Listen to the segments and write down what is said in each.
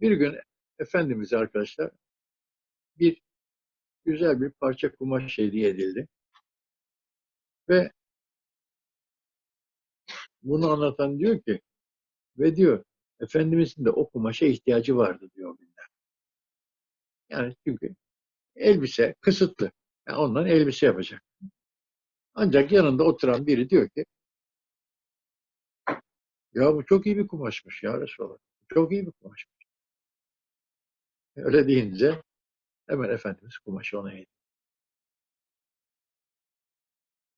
Bir gün Efendimiz arkadaşlar bir güzel bir parça kumaş hediye edildi. Ve bunu anlatan diyor ki ve diyor Efendimizin de o kumaşa ihtiyacı vardı diyor günler. Yani çünkü elbise kısıtlı. Yani ondan elbise yapacak. Ancak yanında oturan biri diyor ki ya bu çok iyi bir kumaşmış ya Resulallah. Çok iyi bir kumaşmış. Öyle deyince hemen Efendimiz kumaşı ona hediye.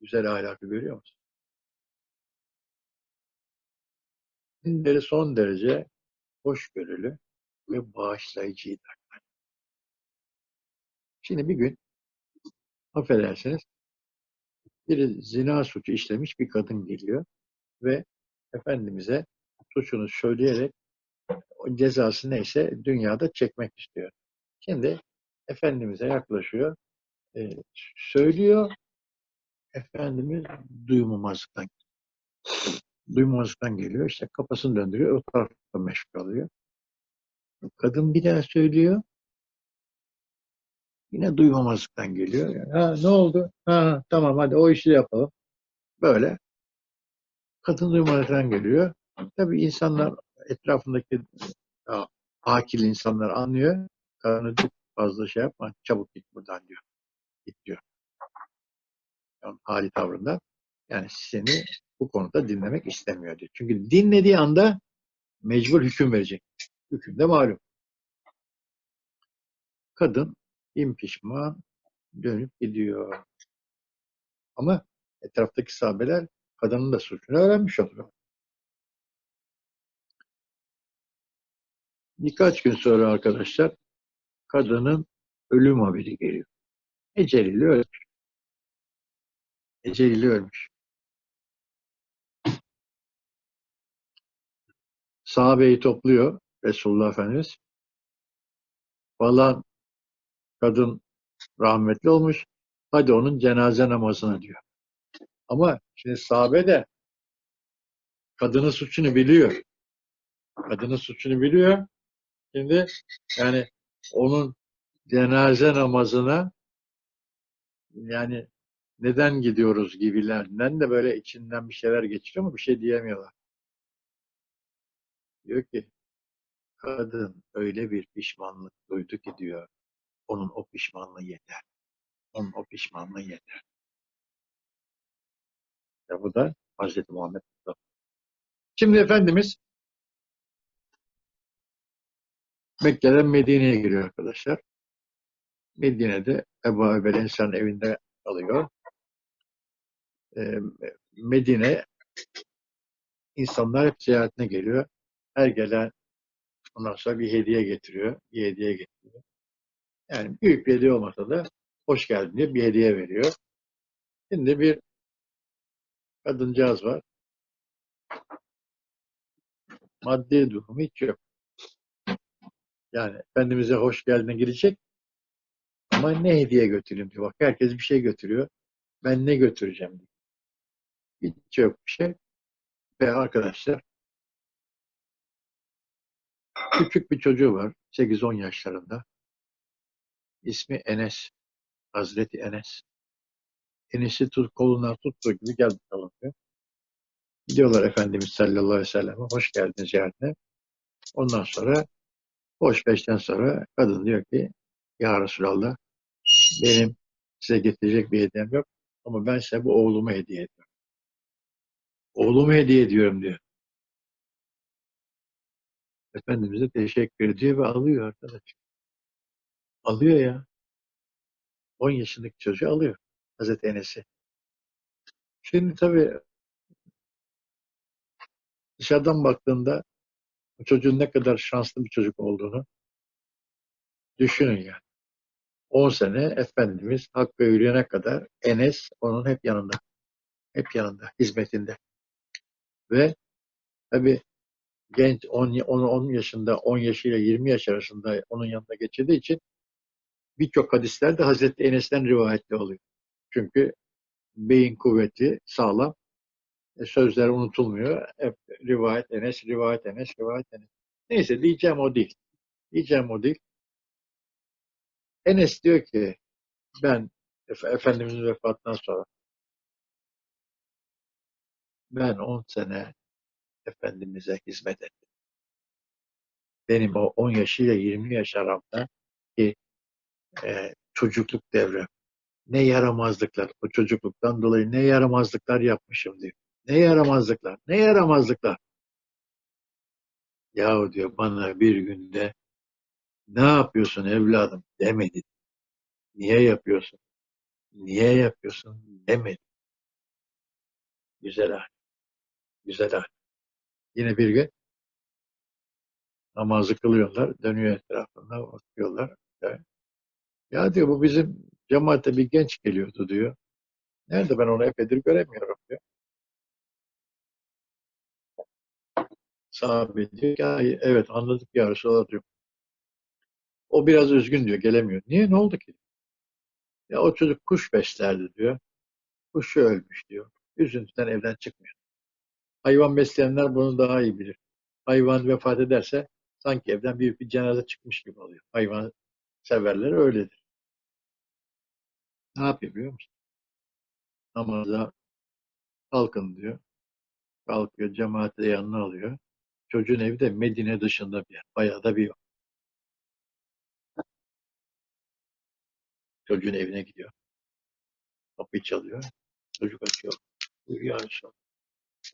Güzel ahlakı görüyor musun? Dinleri son derece hoşgörülü ve bağışlayıcıydı. Şimdi bir gün affedersiniz bir zina suçu işlemiş bir kadın geliyor ve Efendimiz'e suçunu söyleyerek cezası neyse dünyada çekmek istiyor. Şimdi Efendimiz'e yaklaşıyor, e, söylüyor, Efendimiz duymamazlıktan duymamazlıktan geliyor. İşte kafasını döndürüyor, o tarafta meşgul oluyor. Kadın bir daha söylüyor, yine duymamazlıktan geliyor. Ha, ne oldu? Ha, tamam hadi o işi yapalım. Böyle. Kadın duymamazlıktan geliyor. Tabii insanlar etrafındaki ya, akil insanlar anlıyor. Kadını çok fazla şey yapma, çabuk git buradan diyor. Git diyor. Yani hali tavrında. Yani seni bu konuda dinlemek istemiyor diyor. Çünkü dinlediği anda mecbur hüküm verecek. Hüküm de malum. Kadın impişman dönüp gidiyor. Ama etraftaki sahabeler kadının da suçunu öğrenmiş oluyor. Birkaç gün sonra arkadaşlar kadının ölüm haberi geliyor. Eceliyle ölmüş. Eceliyle ölmüş. Sahabeyi topluyor Resulullah Efendimiz. Falan kadın rahmetli olmuş. Hadi onun cenaze namazına diyor. Ama şimdi sahabe de kadının suçunu biliyor. Kadının suçunu biliyor. Şimdi yani onun cenaze namazına yani neden gidiyoruz gibilerinden de böyle içinden bir şeyler geçiriyor ama bir şey diyemiyorlar. Diyor ki kadın öyle bir pişmanlık duydu ki diyor onun o pişmanlığı yeter. Onun o pişmanlığı yeter. Ya bu da Hazreti Muhammed. Şimdi Efendimiz Mekke'den Medine'ye giriyor arkadaşlar. Medine'de Ebu Ebel Ensar'ın evinde kalıyor. Ee, Medine insanlar hep ziyaretine geliyor. Her gelen ondan sonra bir hediye getiriyor. Bir hediye getiriyor. Yani büyük bir hediye olmasa da hoş geldin diye bir hediye veriyor. Şimdi bir kadıncağız var. Maddi durumu hiç yok. Yani Efendimiz'e hoş geldin girecek ama ne hediye götüreyim diyor. Bak herkes bir şey götürüyor. Ben ne götüreceğim diyor. Hiç yok bir şey. Ve arkadaşlar küçük bir çocuğu var. 8-10 yaşlarında. İsmi Enes. Hazreti Enes. Enes'i tut, kolundan tuttuğu gibi gel bakalım diyor. Gidiyorlar Efendimiz sallallahu aleyhi ve sellem'e. Hoş geldiniz ziyaretine. Ondan sonra hoş beşten sonra kadın diyor ki Ya Resulallah benim size getirecek bir hediyem yok ama ben size bu oğlumu hediye ediyorum. Oğlumu hediye ediyorum diyor. Efendimiz'e teşekkür ediyor ve alıyor arkadaş. Alıyor ya. 10 yaşındaki çocuğu alıyor. Hazreti Enes'i. Şimdi tabii dışarıdan baktığında bu çocuğun ne kadar şanslı bir çocuk olduğunu düşünün yani. 10 sene Efendimiz Hakk'a yürüyene kadar Enes onun hep yanında. Hep yanında, hizmetinde. Ve tabii genç 10, 10, 10 yaşında, 10 yaşıyla 20 yaş arasında onun yanında geçirdiği için birçok hadisler de Hazreti Enes'ten rivayetli oluyor. Çünkü beyin kuvveti sağlam, sözler unutulmuyor. Hep rivayet Enes, rivayet Enes, rivayet Enes. Neyse diyeceğim o değil. Diyeceğim o değil. Enes diyor ki ben Efe- Efendimizin vefatından sonra ben 10 sene Efendimiz'e hizmet ettim. Benim o 10 yaşıyla 20 yaş aramda ki e, çocukluk devrem. Ne yaramazlıklar, o çocukluktan dolayı ne yaramazlıklar yapmışım diyor. Ne yaramazlıklar, ne yaramazlıklar. Yahu diyor bana bir günde ne yapıyorsun evladım demedi. Niye yapıyorsun? Niye yapıyorsun demedi. Güzel hal, güzel hal. Yine bir gün namazı kılıyorlar, dönüyor etrafında bakıyorlar. Ya, diyor bu bizim cemaate bir genç geliyordu diyor. Nerede ben onu epeydir göremiyorum diyor. Sahabe diyor ki "Ay, evet anladık ya Resulallah diyor. O biraz üzgün diyor gelemiyor. Niye ne oldu ki? Ya o çocuk kuş beslerdi diyor. Kuşu ölmüş diyor. Üzüntüden evden çıkmıyor. Hayvan besleyenler bunu daha iyi bilir. Hayvan vefat ederse sanki evden büyük bir cenaze çıkmış gibi oluyor. Hayvan severleri öyledir. Ne yapıyor biliyor musun? Namaza kalkın diyor. Kalkıyor cemaati yanına alıyor. Çocuğun evi de Medine dışında bir yer. Bayağı da bir yol. Çocuğun evine gidiyor. Kapıyı çalıyor. Çocuk açıyor. Buyur ya Resulallah.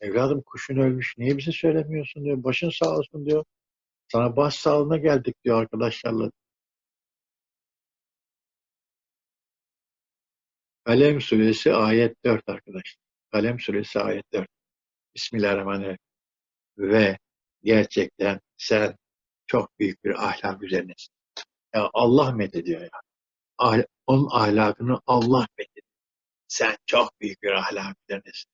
Evladım kuşun ölmüş. Niye bize söylemiyorsun diyor. Başın sağ olsun diyor. Sana baş sağlığına geldik diyor arkadaşlarla. Kalem suresi ayet 4 arkadaşlar. Kalem suresi ayet 4. Bismillahirrahmanirrahim. Ve gerçekten sen çok büyük bir ahlak üzerinesin. Ya Allah methediyor ya. Ahl- onun ahlakını Allah methediyor. Sen çok büyük bir ahlak üzerinesin.